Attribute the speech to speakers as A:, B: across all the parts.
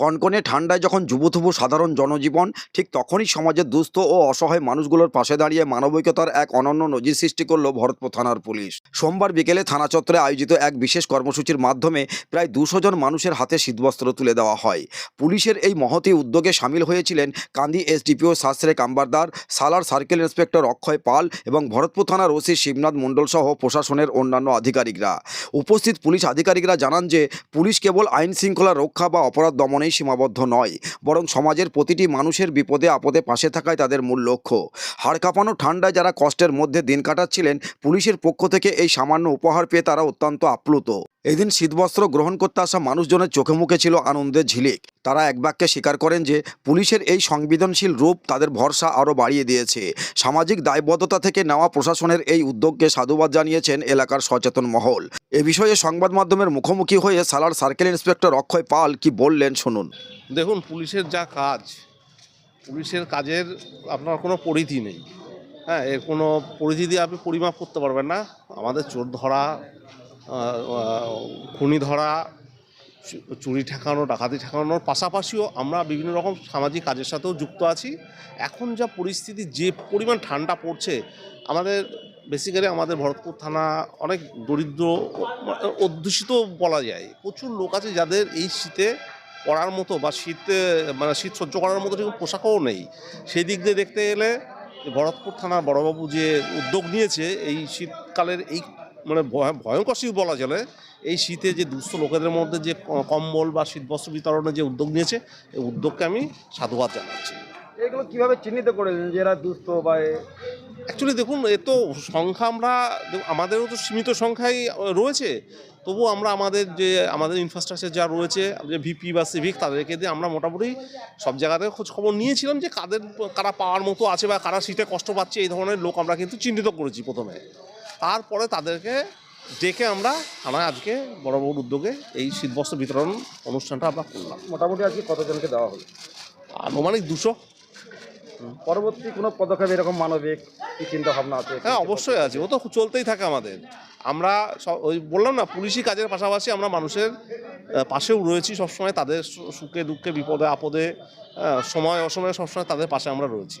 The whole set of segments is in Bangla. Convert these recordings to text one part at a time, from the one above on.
A: কনকনে ঠান্ডায় যখন যুবথুবু সাধারণ জনজীবন, ঠিক তখনই সমাজের দুস্থ ও অসহায় মানুষগুলোর পাশে দাঁড়িয়ে মানবিকতার এক অনন্য নজির সৃষ্টি করল ভরতপুর থানার পুলিশ। সোমবার বিকেলে থানা চত্বরে আয়োজিত এক বিশেষ কর্মসূচির মাধ্যমে প্রায় দুশো জন মানুষের হাতে শীতবস্ত্র তুলে দেওয়া হয়। পুলিশের এই মহতি উদ্যোগে সামিল হয়েছিলেন কান্দি এসডিপিও শাস্ত্রে কাম্বারদার সালার সার্কেল ইন্সপেক্টর অক্ষয় পাল এবং ভরতপুর থানার ওসি শিবনাথ মণ্ডল সহ প্রশাসনের অন্যান্য আধিকারিকরা। উপস্থিত পুলিশ আধিকারিকরা জানান যে, পুলিশ কেবল আইন শৃঙ্খলা রক্ষা বা অপরাধ দমনেই সীমাবদ্ধ নয়, বরং সমাজের প্রতিটি মানুষের বিপদে আপদে পাশে থাকাই তাদের মূল লক্ষ্য। হাড় কাঁপানো ঠান্ডায় যারা কষ্টের মধ্যে দিন কাটাচ্ছিলেন, পুলিশের পক্ষ থেকে এই সামান্য উপহার পেয়ে তারা অত্যন্ত আপ্লুত। এদিন শীতবস্ত্র গ্রহণ করতে আসা মানুষজনের চোখে মুখে ছিল আনন্দের ঝিলিক। তারা এক বাক্যে স্বীকার করেন যে, পুলিশের এই সংবেদনশীল রূপ তাদের ভরসা আরও বাড়িয়ে দিয়েছে। সামাজিক দায়বদ্ধতা থেকে নেওয়া প্রশাসনের এই উদ্যোগকে সাধুবাদ জানিয়েছেন এলাকার সচেতন মহল। এ বিষয়ে সংবাদ মাধ্যমের মুখোমুখি হয়ে সালার সার্কেল ইন্সপেক্টর অক্ষয় পাল কি বললেন শুনুন।
B: দেখুন, পুলিশের যা কাজ, পুলিশের কাজের আপনার কোনো পরিধি নেই। হ্যাঁ এর কোনো পরিধি দিয়ে আপনি পরিমাপ করতে পারবেন না। আমাদের চোর ধরা খুনি ধরা চুরি ঠেকানো, ডাকাতি ঠেকানোর পাশাপাশিও আমরা বিভিন্ন রকম সামাজিক কাজের সাথেও যুক্ত আছি। এখন যা পরিস্থিতি, যে পরিমাণ ঠান্ডা পড়ছে, আমাদের বেসিক্যালি আমাদের ভরতপুর থানা অনেক দরিদ্র, অধ্যুষিত বলা যায়। প্রচুর লোক আছে যাদের এই শীতে পড়ার মতো বা শীতে মানে শীত সহ্য করার মতো ঠিক পোশাকও নেই। সেই দিক দিয়ে দেখতে গেলে ভরতপুর থানার বড়বাবু যে উদ্যোগ নিয়েছে, এই শীতকালের এই মানে ভয়- ভয়ঙ্কর শীত বলা চলে। এই শীতে যে দুস্থ লোকেদের মধ্যে যে কম্বল বা শীতবস্ত্র বিতরণের যে উদ্যোগ নিয়েছে এই উদ্যোগকে আমি সাধুবাদ জানাচ্ছি।
C: এগুলো কীভাবে চিহ্নিত করেছেন যে এরা দুস্থ বা
B: অ্যাকচুয়ালি দেখুন এ তো সংখ্যা আমরা আমাদেরও তো সীমিত সংখ্যাই রয়েছে। তবু আমরা আমাদের যে আমাদের ইনফ্রাস্ট্রাকচার যা রয়েছে যে ভিপি বা সিভিক তাদেরকে দিয়ে আমরা মোটামুটি সব জায়গাতে খোঁজ খবর নিয়েছিলাম যে কাদের কারা পাওয়ার মতো আছে বা কারা শীতে কষ্ট পাচ্ছে এই ধরনের লোক আমরা কিন্তু চিহ্নিত করেছি প্রথমে। তারপরে তাদেরকে ডেকে আমরা থানায় আজকে বড় বড় উদ্যোগে এই শীতবস্ত্র বিতরণ অনুষ্ঠানটা আমরা করলাম।
C: মোটামুটি আজকে কতজনকে দেওয়া হলো?
B: আনুমানিক দুশো।
C: পরবর্তী কোনো পদক্ষেপ এরকম মানবিক কি চিন্তা ভাবনা আছে?
B: হ্যাঁ অবশ্যই আছে। ও তো চলতেই থাকে আমাদের। আমরা সব- ওই বললাম না পুলিশি কাজের পাশাপাশি আমরা মানুষের পাশেও রয়েছি সবসময়। তাদের সুখে দুঃখে বিপদে আপদে সময় অসময়ে সবসময় তাদের পাশে আমরা রয়েছি।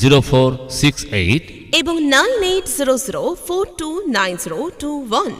D: zero four six eight
E: এবং nine eight zero zero four two nine zero two one.